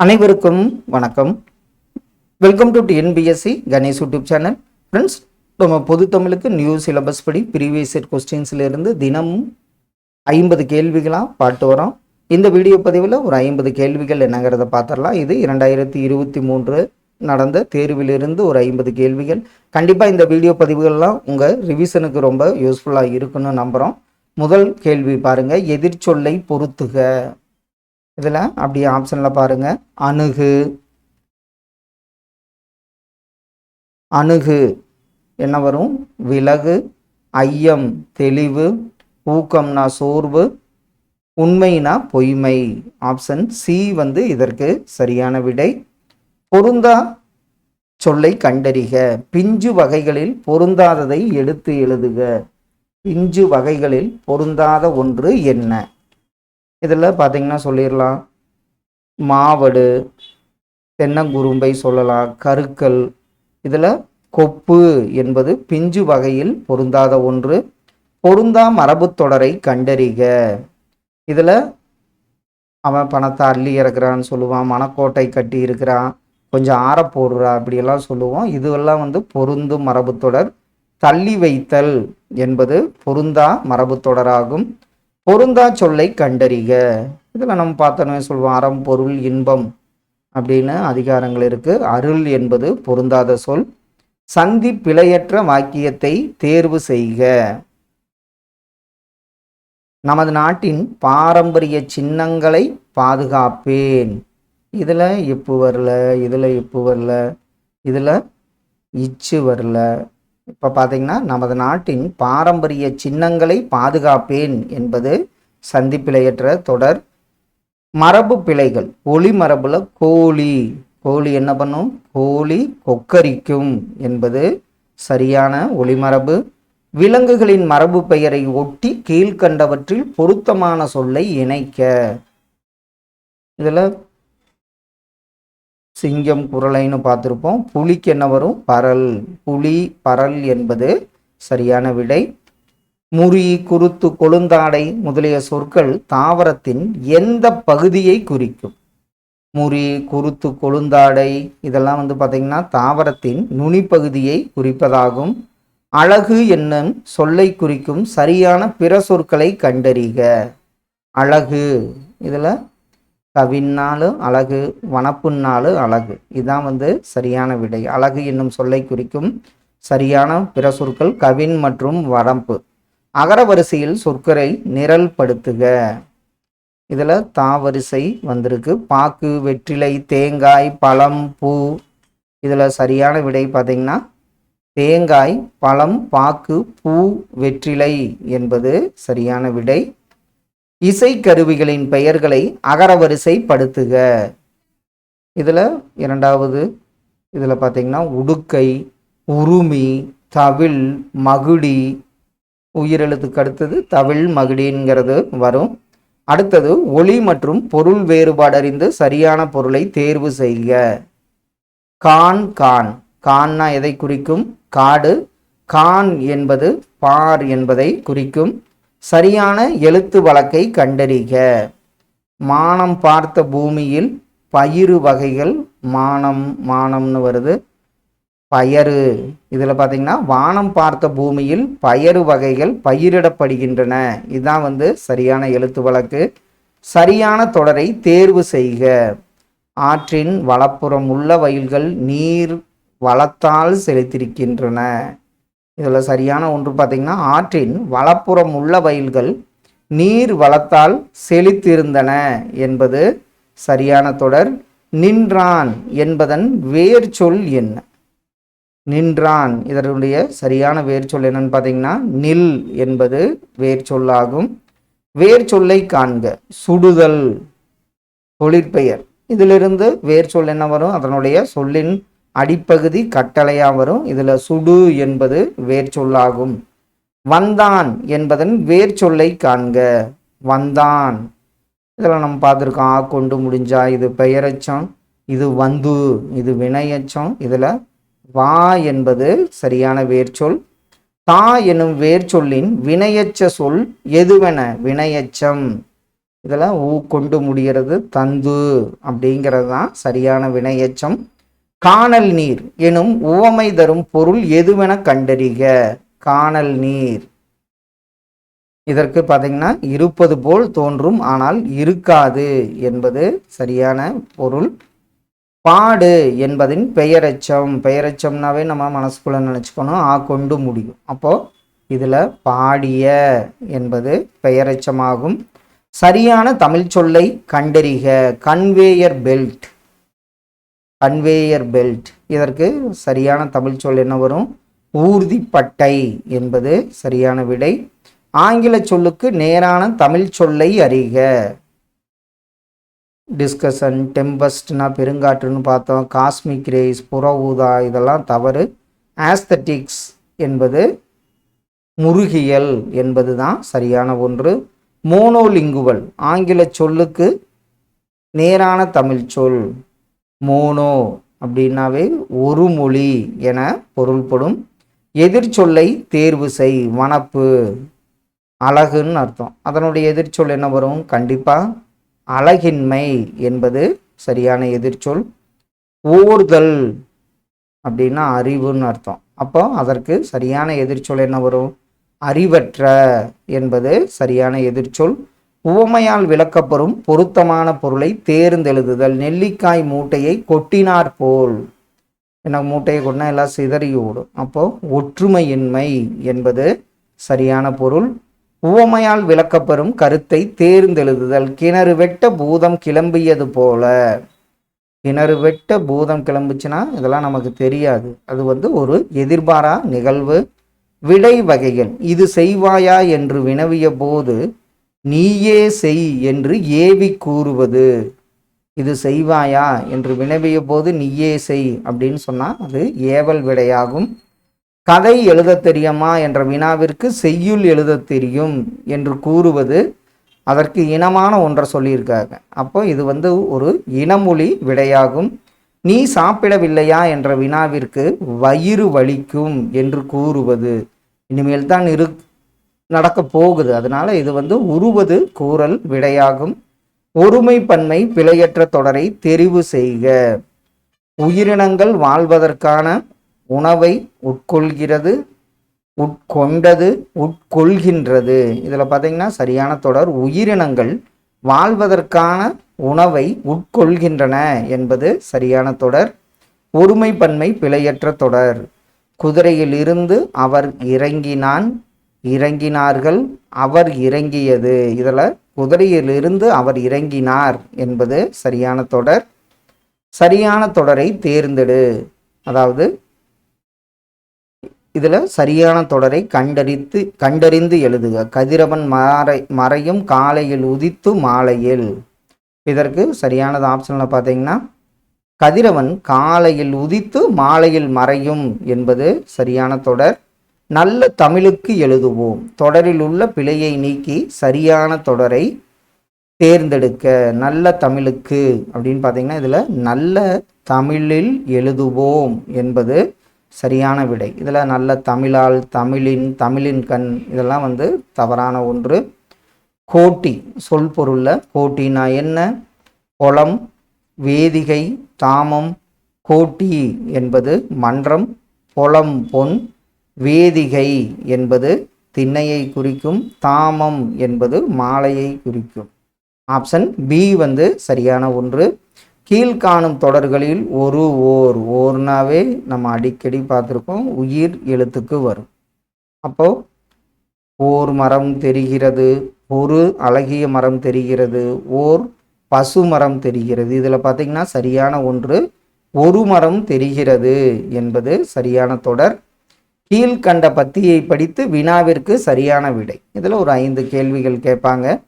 அனைவருக்கும் வணக்கம். Welcome to NPSC Ganesh YouTube channel friends நம்ம பொது தமிழுக்கு நியூ சிலபஸ் படி ப்ரீவியஸ் இயர் கொஸ்டின்ஸ்லேருந்து தினமும் ஐம்பது கேள்விகளாக பாட்டு வரோம். இந்த வீடியோ பதிவில் ஒரு ஐம்பது கேள்விகள் என்னங்கிறத பார்த்துடலாம் இது இரண்டாயிரத்தி இருபத்தி மூன்று நடந்த தேர்விலிருந்து ஒரு ஐம்பது கேள்விகள். கண்டிப்பாக இந்த வீடியோ பதிவுகள்லாம் உங்கள் ரிவிஷனுக்கு ரொம்ப யூஸ்ஃபுல்லாக இருக்குன்னு நம்புகிறோம் முதல் கேள்வி பாருங்கள் எதிர்ச்சொல்லை பொறுத்துக. இதில் அப்படியே ஆப்ஷனில் பாருங்கள் அணுகு. அணுகு. என்ன வரும்? விலகு. ஐயம் தெளிவு. ஊக்கம்னா சோர்வு. உண்மைனா பொய்மை. ஆப்ஷன் சி வந்து இதற்கு சரியான விடை. பொருந்தா சொல்லை கண்டறிக. பிஞ்சு வகைகளில் பொருந்தாததை எடுத்து எழுதுக. பிஞ்சு வகைகளில் பொருந்தாத ஒன்று என்ன? இதில் பார்த்தீங்கன்னா சொல்லிடலாம். மாவடு தென்னங்குரும்பை சொல்லலாம் கருக்கல் இதில் கொப்பு என்பது பிஞ்சு வகையில் பொருந்தாத ஒன்று. பொருந்தா மரபுத்தொடரை கண்டறிக. இதில் அவன் பணத்தை அள்ளி இறக்குறான்னு சொல்லுவான் மணக்கோட்டை கட்டி இருக்கிறான் கொஞ்சம் ஆற போடுறா அப்படியெல்லாம் சொல்லுவோம். இதுவெல்லாம் வந்து பொருந்தும் மரபுத்தொடர் தள்ளி வைத்தல் என்பது பொருந்தா மரபுத்தொடராகும் பொருந்தா சொல்லை கண்டறிக. இதில் நம்ம பார்த்தோன்னே சொல்லுவோம் அறம் பொருள் இன்பம் அப்படின்னு அதிகாரங்கள் இருக்குது அருள் என்பது பொருந்தாத சொல். சந்தி பிழையற்ற வாக்கியத்தை தேர்வு செய்க. நமது நாட்டின் பாரம்பரிய சின்னங்களை பாதுகாப்பேன். இதில் இப்பு வரல இதில் இப்பு வரல இதில் இச்சு வரல இப்போ பார்த்தீங்கன்னா நமது நாட்டின் பாரம்பரிய சின்னங்களை பாதுகாப்பேன் என்பது சந்திப்பிழையற்ற தொடர். மரபு பிழைகள். ஒளி மரபில் கோழி. கோழி என்ன பண்ணும்? கோழி கொக்கரிக்கும் என்பது சரியான ஒளிமரபு விலங்குகளின் மரபு பெயரை ஒட்டி கீழ்கண்டவற்றில் பொருத்தமான சொல்லை இணைக்க. இதில் சிங்கம் குரலைன்னு பார்த்துருப்போம். புலிக்கு என்ன வரும்? பரல். புலி பரல் என்பது சரியான விடை. முறி குருத்து கொழுந்தாடை முதலிய சொற்கள் தாவரத்தின் எந்த பகுதியை குறிக்கும்? முறி குருத்து கொழுந்தாடை இதெல்லாம் வந்து பார்த்திங்கன்னா தாவரத்தின் நுனிப்பகுதியை குறிப்பதாகும். அழகு என்னும் சொல்லை குறிக்கும் சரியான பிற சொற்களை கண்டறிக. அழகு. இதில் கவின்னாலும் அழகு வனப்புன்னாலும் அழகு. இதுதான் வந்து சரியான விடை. அழகு என்னும் சொல்லை குறிக்கும் சரியான பிற சொற்கள் கவின் மற்றும் வரம்பு. அகரவரிசையில் சொற்களை நிரல்படுத்துக இதில் தாவரிசை வந்திருக்கு. பாக்கு வெற்றிலை தேங்காய் பழம் பூ. இதில் சரியான விடை பார்த்தீங்கன்னா தேங்காய் பழம் பாக்கு பூ வெற்றிலை என்பது சரியான விடை. இசைக்கருவிகளின் பெயர்களை அகரவரிசைப்படுத்துக. இதில் இரண்டாவது இதில் பார்த்தீங்கன்னா உடுக்கை உருமி தவில் மகுடி உயிரெழுத்துக்கு அடுத்தது தவில் மகுடிங்கிறது வரும். அடுத்தது ஒளி மற்றும் பொருள் வேறுபாடு அறிந்து சரியான பொருளை தேர்வு செய்க. கான் கான். கான்னா எதை குறிக்கும்? காடு. கான் என்பது பார் என்பதை குறிக்கும். சரியான எழுத்து வழக்கை கண்டறிக. மானம் பார்த்த பூமியில் பயிறு வகைகள் மானம் மானம்னு வருது. பயறு. இதில் பார்த்தீங்கன்னா வானம் பார்த்த பூமியில் பயறு வகைகள் பயிரிடப்படுகின்றன. இதுதான் வந்து சரியான எழுத்து வழக்கு. சரியான தொடரை தேர்வு செய்க. ஆற்றின் வலப்புறம் உள்ள வயல்கள் நீர் வளத்தால் செலுத்திருக்கின்றன இதில் சரியான ஒன்று பார்த்தீங்கன்னா ஆற்றின் வலப்புறம் உள்ள வயல்கள் நீர் வளத்தால் செழித்திருந்தன என்பது சரியான தொடர். நின்றான் என்பதன் வேர் சொல் என்ன? நின்றான். இதனுடைய சரியான வேர் சொல் என்னன்னு பார்த்தீங்கன்னா நில் என்பது வேர் சொல்லாகும். வேர் சொல்லை காண்க. சுடுதல் தொழிற்பெயர். இதிலிருந்து வேர் சொல் என்ன வரும்? அதனுடைய சொல்லின் அடிப்பகுதி கட்டளையாக வரும். இதில் சுடு என்பது வேர் சொல்லாகும். வந்தான் என்பதன் வேர் சொல்லை காண்க. வந்தான். இதில் நம்ம பார்த்துருக்கோம். ஆ கொண்டு முடிஞ்சா இது பெயரச்சம் இது வந்து இது வினையச்சம். இதில் வா என்பது சரியான வேர்ச்சொல் தா எனும் வேர்ச்சொல்லின் வினையச்ச சொல் எதுவென? வினையச்சம். இதில் ஊ கொண்டு முடிகிறது தந்து அப்படிங்கிறது தான் சரியான வினையச்சம். காணல் நீர் எனும் உவமை தரும் பொருள் எதுவென கண்டறிக. காணல் நீர். இதற்கு பார்த்தீங்கன்னா இருப்பது போல் தோன்றும் ஆனால் இருக்காது என்பது சரியான பொருள். பாடு என்பதின் பெயரெச்சம். பெயரச்சம்னாவே நம்ம மனசுக்குள்ள நினச்சிக்கணும் ஆ கொண்டு முடியும். அப்போ இதில் பாடிய என்பது பெயரச்சமாகும். சரியான தமிழ் சொல்லை கண்டறிக. Conveyor belt. கன்வேயர் பெல்ட் இதற்கு சரியான தமிழ் சொல் என்ன வரும்? ஊர்திப்பட்டை என்பது சரியான விடை. ஆங்கில சொல்லுக்கு நேரான தமிழ் சொல்லை அறிக. டிஸ்கஷன் டெம்பஸ்ட்னா பெருங்காற்றுன்னு பார்த்தோம். காஸ்மிக் ரேஸ் புற ஊதா இதெல்லாம் தவறு. ஆஸ்தட்டிக்ஸ் என்பது முருகியல் என்பது தான் சரியான ஒன்று. மோனோலிங்குவல் ஆங்கில சொல்லுக்கு நேரான தமிழ் சொல். மோனோ அப்படின்னாவே ஒரு மொழி என பொருள்படும். எதிர்ச்சொல்லை தேர்வு செய் வனப்பு அழகுன்னு அர்த்தம். அதனுடைய எதிர்ச்சொல் என்ன வரும்? கண்டிப்பாக அழகின்மை என்பது சரியான எதிர்ச்சொல் ஓர்தல் அப்படின்னா அறிவுன்னு அர்த்தம். அப்போ அதற்கு சரியான எதிர்ச்சொல் என்ன வரும்? அறிவற்ற என்பது சரியான எதிர்ச்சொல் உவமையால் விளக்கப்பெறும் பொருத்தமான பொருளை தேர்ந்தெழுதுதல். நெல்லிக்காய் மூட்டையை கொட்டினார் போல். என்ன மூட்டையை கொண்டா எல்லாம் சிதறி ஓடும். அப்போ ஒற்றுமையின்மை என்பது சரியான பொருள். உவமையால் விளக்கப்பெறும் கருத்தை தேர்ந்தெழுதுதல். கிணறு வெட்ட பூதம் கிளம்பியது போல. கிணறு வெட்ட பூதம் கிளம்புச்சுன்னா இதெல்லாம் நமக்கு தெரியாது. அது வந்து ஒரு எதிர்பாரா நிகழ்வு. விடை வகைகள். இது செய்வாயா என்று வினவிய போது நீயே செய் என்று ஏவி கூறுவது. இது செய்வாயா என்று வினவிய போது நீயே செய் அப்படின்னு சொன்னால் அது ஏவல் விடையாகும். கதை எழுதத் தெரியுமா என்ற வினாவிற்கு செய்யுள் எழுதத் தெரியும் என்று கூறுவது அதற்கு இனமான ஒன்றை சொல்லியிருக்காங்க. அப்போ இது வந்து ஒரு இனமொழி விடையாகும். நீ சாப்பிடவில்லையா என்ற வினாவிற்கு வயிறு வலிக்கும் என்று கூறுவது. இனிமேல் தான் இரு நடக்க போகுது. அதனால இது வந்து உருவது கூறல் விடையாகும். ஒருமை பன்மை பிழையற்ற தொடரை தெரிவு செய்க. உயிரினங்கள் வாழ்வதற்கான உணவை உட்கொள்கிறது உட்கொண்டது உட்கொள்கின்றது. இதில் பார்த்தீங்கன்னா சரியான தொடர். உயிரினங்கள் வாழ்வதற்கான உணவை உட்கொள்கின்றன என்பது சரியான தொடர். ஒருமைப்பன்மை பிழையற்ற தொடர். குதிரையிலிருந்து அவர் இறங்கினான். இறங்கினார்கள் அவர் இறங்கியது. இதில் குதிரையிலிருந்து அவர் இறங்கினார் என்பது சரியான தொடர். சரியான தொடரை தேர்ந்தெடு. அதாவது இதில் சரியான தொடரை கண்டறித்து கண்டறிந்து எழுதுக. கதிரவன் மறை மறையும் காலையில் உதித்து மாலையில். இதற்கு சரியானது ஆப்ஷனில் பார்த்தீங்கன்னா கதிரவன் காலையில் உதித்து மாலையில் மறையும் என்பது சரியான தொடர். நல்ல தமிழுக்கு எழுதுவோம். தொடரில் உள்ள பிழையை நீக்கி சரியான தொடரை தேர்ந்தெடுக்க நல்ல தமிழுக்கு அப்படின்னு பார்த்தீங்கன்னா இதில் நல்ல தமிழில் எழுதுவோம் என்பது சரியான விடை. இதில் நல்ல தமிழால் தமிழின் தமிழின் கண் இதெல்லாம் வந்து தவறான ஒன்று. கோட்டி சொல் பொருளில் கோட்டினா என்ன? குளம் வேதிகை தாமம் கோட்டி என்பது மன்றம் பொலம் பொன் வேதிகை என்பது திண்ணையை குறிக்கும் தாமம் என்பது மாலையை குறிக்கும். ஆப்ஷன் பி வந்து சரியான ஒன்று. கீழ்காணும் தொடர்களில் ஒரு ஓர். ஓர்னாவே நம்ம அடிக்கடி பார்த்துருக்கோம் உயிர் எழுத்துக்கு வரும். அப்போ ஓர் மரம் தெரிகிறது ஒரு அழகிய மரம் தெரிகிறது ஓர் பசு மரம் தெரிகிறது. இதில் பார்த்தீங்கன்னா சரியான ஒன்று. ஒரு மரம் தெரிகிறது என்பது சரியான தொடர். கீழ்கண்ட பத்தியை படித்து வினாவிற்கு சரியான விடை. இதில் ஒரு ஐந்து கேள்விகள் கேட்பாங்க.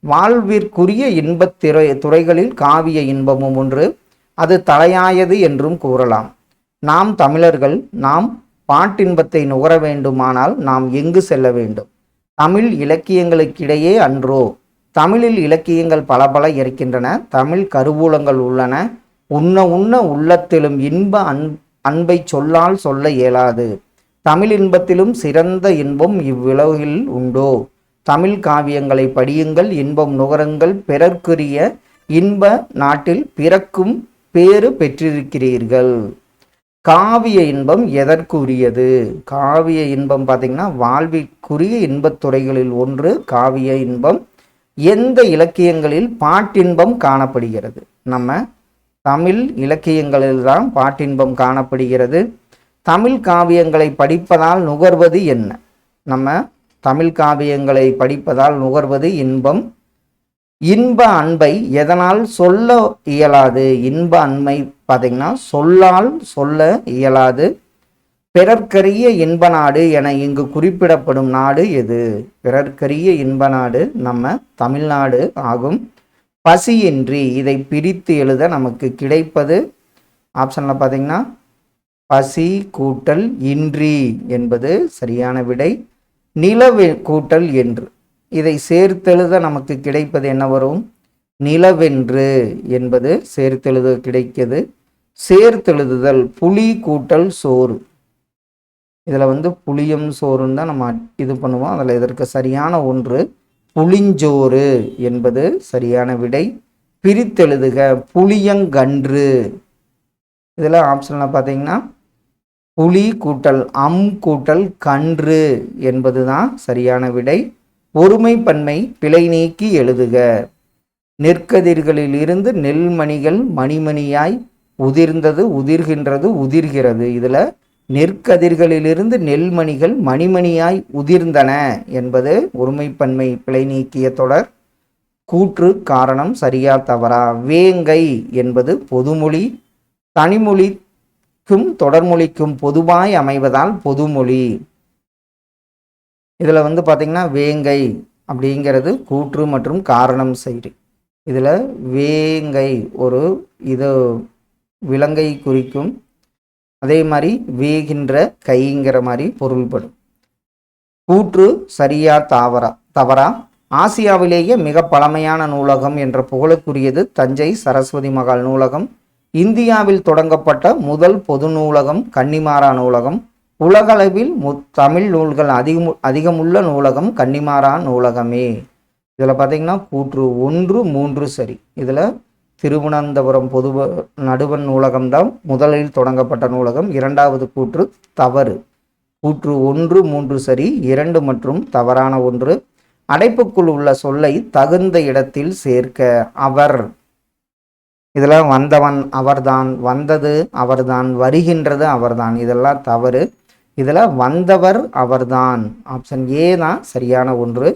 வாழ்விற்குரிய இன்பத் திரை துறைகளில் காவிய இன்பமும் ஒன்று. அது தலையாயது என்றும் கூறலாம். நாம் தமிழர்கள் நாம் பாட்டின்பத்தை நுகர வேண்டுமானால் நாம் எங்கு செல்ல வேண்டும்? தமிழ் இலக்கியங்களுக்கிடையே அன்றோ? தமிழில் இலக்கியங்கள் பல பல இருக்கின்றன. தமிழ் கருவூலங்கள் உள்ளன. உண்ண உண்ண உள்ளத்திலும் இன்ப அன் அன்பை சொல்லால் சொல்ல இயலாது. தமிழ் இன்பத்திலும் சிறந்த இன்பம் இவ்வுலகில் உண்டோ? தமிழ் காவியங்களை படியுங்கள் இன்பம் நுகருங்கள் பிறர்க்குரிய இன்ப நாட்டில் பிறக்கும் பேறு பெற்றிருக்கிறீர்கள். காவிய இன்பம் எதற்குரியது? காவிய இன்பம் பார்த்திங்கன்னா வாழ்விற்குரிய இன்பத்துறைகளில் ஒன்று காவிய இன்பம். எந்த இலக்கியங்களில் பாட்டின்பம் காணப்படுகிறது? நம்ம தமிழ் இலக்கியங்களில்தான் பாட்டின்பம் காணப்படுகிறது. தமிழ் காவியங்களை படிப்பதால் நுகர்வது என்ன? நம்ம தமிழ் காவியங்களை படிப்பதால் நுகர்வது இன்பம். இன்ப அன்பை எதனால் சொல்ல இயலாது? இன்ப அன்பை பார்த்தீங்கன்னா சொல்லால் சொல்ல இயலாது. பிறர்க்கரிய இன்ப நாடு என இங்கு குறிப்பிடப்படும் நாடு எது? பிறர்க்கரிய இன்ப நாடு நம்ம தமிழ்நாடு ஆகும். பசியின்றி இதை பிரித்து எழுத நமக்கு கிடைப்பது. ஆப்ஷனில் பார்த்தீங்கன்னா பசி கூட்டல் இன்றி என்பது சரியான விடை. நிலவு கூட்டல் என்று. இதை சேர்த்தெழுத நமக்கு கிடைப்பது என்ன வரும்? நிலவென்று என்பது சேர்த்தெழுத கிடைக்கிறது. சேர்த்தெழுதுதல் புலி கூட்டல் சோறு. இதில் வந்து புளியம் சோறுன்னு தான் நம்ம இது பண்ணுவோம். அதில் இதற்கு சரியான ஒன்று புளிஞ்சோறு என்பது சரியான விடை. பிரித்தெழுதுக புளியங்கன்று. இதில் ஆப்ஷனில் பார்த்தீங்கன்னா புலி கூட்டல் அம் கூட்டல் கன்று என்பது தான் சரியான விடை. ஒருமை பன்மை பிழை நீக்கி எழுதுக. நெற்கதிர்களில் இருந்து நெல்மணிகள் மணிமணியாய் உதிர்ந்தது உதிர்கின்றது உதிர்கிறது. இதில் நெற்கதிர்களிலிருந்து நெல்மணிகள் மணிமணியாய் உதிர்ந்தன என்பது ஒருமைப்பன்மை பிழை நீக்கிய தொடர். கூற்று காரணம் சரியா தவறா. வேங்கை என்பது பொதுமொழி. தனிமொழி தனிமொழிக்கும் தொடர்மொழிக்கும் பொதுவாய் அமைவதால் பொதுமொழி. இதில் வந்து பார்த்திங்கன்னா வேங்கை அப்படிங்கிறது கூற்று மற்றும் காரணம் செய்தி. இதில் வேங்கை ஒரு இது விலங்கை குறிக்கும். அதே மாதிரி வேகின்ற கைங்கிற மாதிரி பொருள்படும். கூற்று சரியா தாவரா தவறா? ஆசியாவிலேயே மிக பழமையான நூலகம் என்ற புகழுக்குரியது தஞ்சை சரஸ்வதி மகால் நூலகம். இந்தியாவில் தொடங்கப்பட்ட முதல் பொது நூலகம் கன்னிமாரா நூலகம். உலகளவில் மு தமிழ் நூல்கள் அதிகம் அதிகமுள்ள நூலகம் கன்னிமாரா நூலகமே. இதில் பார்த்தீங்கன்னா கூற்று ஒன்று மூன்று சரி. இதில் திருவனந்தபுரம் பொது நடுவன் நூலகம்தான் முதலில் தொடங்கப்பட்ட நூலகம். இரண்டாவது கூற்று தவறு. கூற்று ஒன்று மூன்று சரி இரண்டு மற்றும் தவறான ஒன்று. அடைப்புக்குள் உள்ள சொல்லை தகுந்த இடத்தில் சேர்க்க அவர். இதில் வந்தவன் அவர்தான் வந்தது அவர்தான் வருகின்றது அவர்தான். இதெல்லாம் தவறு. இதில் வந்தவர் அவர்தான். ஆப்ஷன் ஏ தான் சரியான ஒன்று.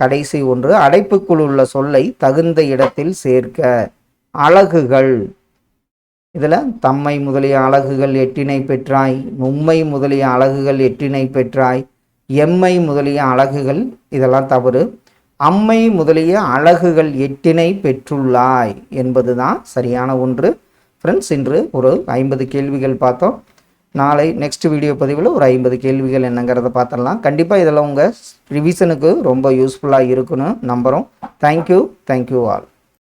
கடைசி ஒன்று. அடைப்புக்குள் உள்ள சொல்லை தகுந்த இடத்தில் சேர்க்க. அழகுகள். இதில் தம்மை முதலிய அழகுகள் எட்டினை பெற்றாய் மும்மை முதலிய அழகுகள் எட்டினை பெற்றாய் எம்மை முதலிய அழகுகள் இதெல்லாம் தவறு. அம்மை முதலிய அழகுகள் எட்டினை பெற்றுள்ளாய் என்பது தான் சரியான ஒன்று. ஃப்ரெண்ட்ஸ் இன்று ஒரு ஐம்பது கேள்விகள் பார்த்தோம். நாளை நெக்ஸ்ட் வீடியோ பதிவில் ஒரு ஐம்பது கேள்விகள் என்னங்கிறத பார்த்துடலாம். கண்டிப்பாக இதில் உங்கள் ரிவிஷனுக்கு ரொம்ப யூஸ்ஃபுல்லாக இருக்குன்னு நம்புகிறோம் தேங்க்யூ தேங்க்யூ ஆல்